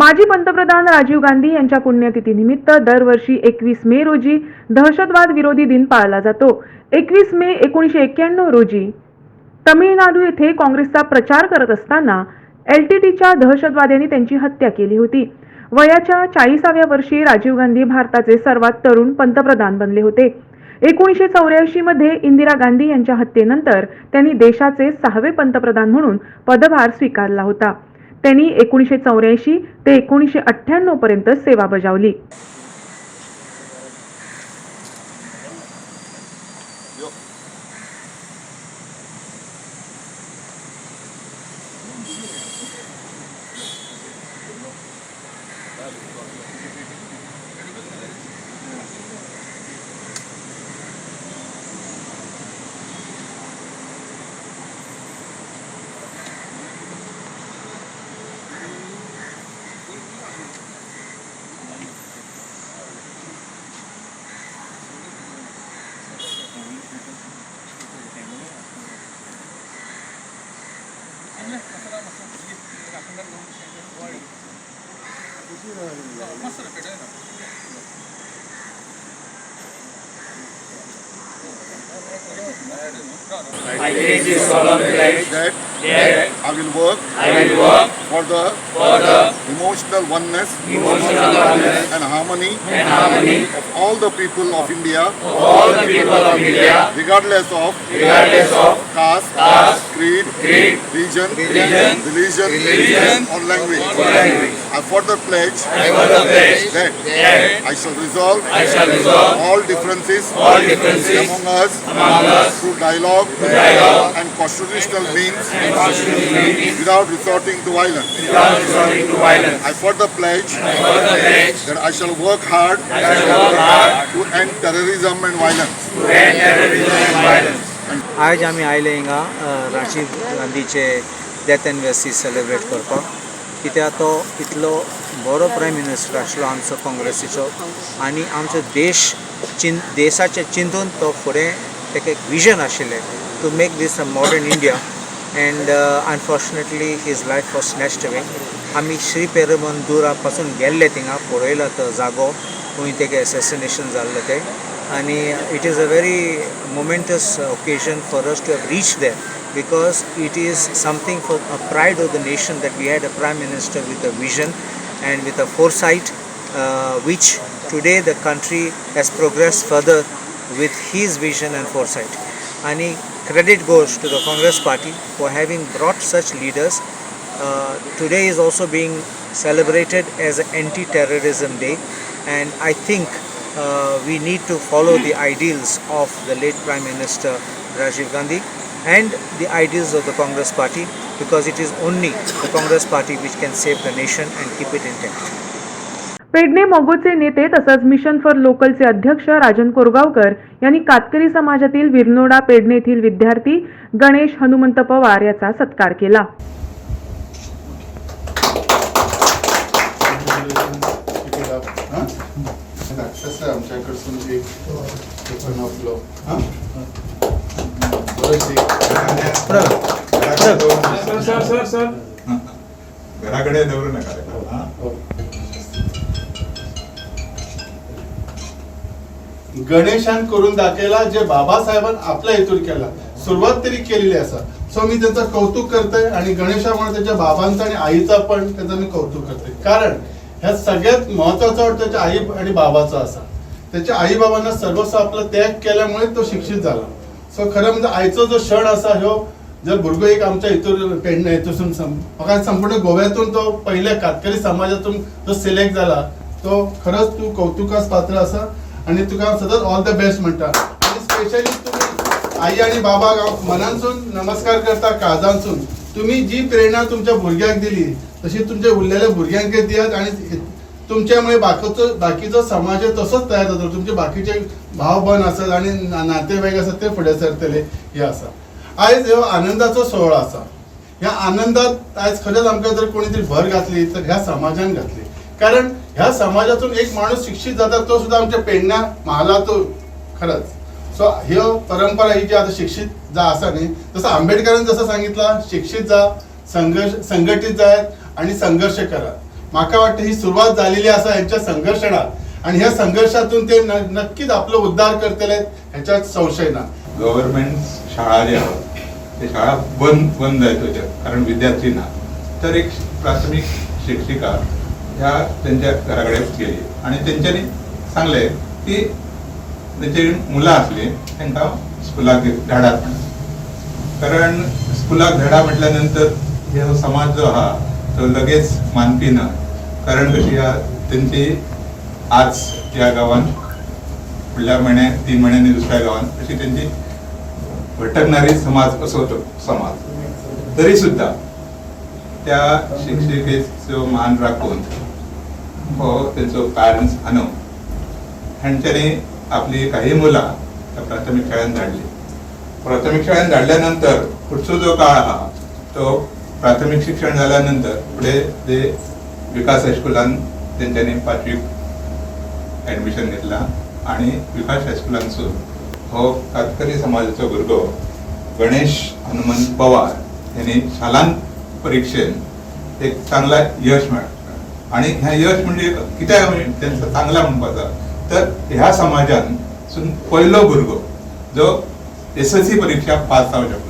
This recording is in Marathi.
माजी पंतप्रधान राजीव गांधी यांच्या पुण्यतिथीनिमित्त दरवर्षी एकवीस मे रोजी दहशतवाद विरोधी दिन पाळला जातो. एकवीस मे एकोणीसशे एक्क्याण्णव रोजी तमिळनाडू येथे काँग्रेसचा प्रचार करत असताना एल टी टीच्या दहशतवाद्यांनी त्यांची हत्या केली होती. वयाच्या चाळीसाव्या वर्षी राजीव गांधी भारताचे सर्वात तरुण पंतप्रधान बनले होते. एकोणीसशे चौऱ्याऐंशी मध्ये इंदिरा गांधी यांच्या हत्येनंतर त्यांनी देशाचे सहावे पंतप्रधान म्हणून पदभार स्वीकारला होता. त्यांनी एकोणीसशे चौऱ्याऐंशी ते एकोणीसशे अठ्ठ्याण्णव पर्यंत सेवा बजावली. I take this solemn pledge that I will work I will work for the for the emotional oneness. Emotional oneness. And harmony. And harmony. Of all the people of India, of all the people of India, regardless of regardless of caste, caste, creed, creed, religion, religion, religion, religion, or language. Or language. I further pledge I further pledge that that I shall resolve I shall resolve all differences all differences among us among us through dialogue dialogue and constitutional means and constitutional means without resorting to violence. without resorting to violence. I further pledge I further pledge that I shall work hard I shall work hard to end terrorism and violence. to end terrorism and violence. आयज आमी आयले हिंगा राजीव गांधीचे डेथ एनिवर्सरी सेलिब्रेट करपाक कित्याक तो इतलो बरो प्रायम मिनिस्टर आशिल्लो आमचो काँग्रेसीचो. आनी आमचो देश चिं देशाचे चिंतून तो फुडें ताका एक विजन आशिल्लें to make this a modern India and unfortunately his life was snatched away आमी श्री पेरबंदुरा पासून गेल्ले थिंगा पळयला तो जागो खंय तेगे एसेसिनेशन जाल्लें तें. आणि it is a very momentous occasion for us to have reach there. Because it is something for a pride of the nation that we had a prime minister with a vision and with a foresight uh, which today the country has progressed further with his vision and foresight. And credit goes to the congress party for having brought such leaders. Uh, today is also being celebrated as an anti-terrorism day. And i think uh, we need to follow the ideals of the late prime minister rajiv gandhi and the ideals of the congress party because it is only the congress party which can save the nation and keep it intact. Pedne मोगोचे नेते तसंच मिशन फॉर लोकलचे अध्यक्ष राजन कोरगावकर यांनी कातकरी समाजातील विरनोडा पेडणे येथील विद्यार्थी गणेश हनुमंत पवार याचा सत्कार केला. आमच्याकडसून एक घराकडे दवरू नका गणेशान करून दाखवला जे बाबासाहेबान आपल्या हेतून केला. सुरुवात तरी केलेली असा. सो मी त्याचं कौतुक करतोय आणि गणेशामुळे त्याच्या बाबांचं आणि आईचा पण त्याचं मी कौतुक करतोय. कारण ह्या सगळ्यात महत्वाचं वाटतं त्याच्या आई आणि बाबाचा असा. त्याच्या आई बाबांना सर्वस्व आपला त्याग केल्यामुळे तो शिक्षित झाला. सो खरं म्हणजे आयचो जो क्षण असा ह्यो हो, जर भुरगो एक आमच्या हितून पेडण्या हितून म्हाका संपूर्ण गोव्यातून तो पहिल्या कातकरी समाजातून जो सिलेक्ट झाला तो खरंच तू कौतुकास पात्र असा आणि तुका सतत ऑल द बेस्ट म्हणटा आणि स्पेशली तुम्ही आई आणि बाबा मनांसून नमस्कार करता काळजांसून तुम्ही जी प्रेरणा तुमच्या भुरग्याक दिली तशी तुमच्या उरलेल्या भुरग्यांक दियात आणि तुमच्यामुळे बाकीचो बाकीचो समाज तसंच तसोच तयार जातो तुमचे बाकीचे भाव बन असत आणि नातेवाईक असत ते फुडें सरतले हे आसा आयज हो आनंदाचो सोहळा आसा ह्या आनंदात आज खरंच आमकां जर कोणी तरी भर घातली तर ह्या समाजान घातली. कारण ह्या समाजातून एक माणूस शिक्षित जाता तो सुद्धा आमच्या पेडण्या महालातो खरंच. सो ह्यो परंपरा ही जी आता शिक्षित जा असा न्ही. जसं आंबेडकरांनी जसं सांगितलं शिक्षित जा संघर्ष संघटित जायत आणि संघर्ष करा. म्हाका वाटतं ही सुरुवात झालेली असा यांच्या संघर्षणा आणि ह्या संघर्षातून ते नक्कीच आपलं उद्धार करतले ह्याच्यात संशय ना गव्हर्नमेंट शाळा ज्या ते शाळा बंद बंद आहेत होत्या कारण विद्यार्थी ना तर एक प्राथमिक शिक्षिका ह्या त्यांच्या घराकडे गेली. आणि त्यांच्यानी सांगले की त्यांचे मुलं असली त्यांना स्कुलाक धाडात कारण स्कुलाक धडा म्हटल्यानंतर हे समाज जो हा लगेच मानपी ना कारण कशी हा त्यांची आज या गावात फुडल्या म्हयने तीन महिन्यांनी दुसऱ्या गावात अशी त्यांची भटकणारी समाज असो तो समाज. तरी सुद्धा त्या शिक्षिकेचो मान राखून हो त्यांचो पॅरंट्स आणव हांच्यानी आपली काही मुलं त्या प्राथमिक शाळेत धाडली प्राथमिक शाळेत धाडल्यानंतर पुढचो जो काळ हा तो प्राथमिक शिक्षण झाल्यानंतर पुढे ते विकास हायस्कुलान त्यांच्यानी पाचवी ॲडमिशन घेतला आणि विकास हायस्कुलांसून हो कातकरी समाजाचो भुरगो गणेश हनुमंत पवार यांनी शालांत परीक्षेन एक चांगला यश मेळ्ळा आणि ह्या यश म्हणजे कित्याक म्हणजे त्यांचा चांगला म्हणपाचा तर ह्या समाजान पयलो भुरगो जो एस एस सी परीक्षा पास जावंक शकलो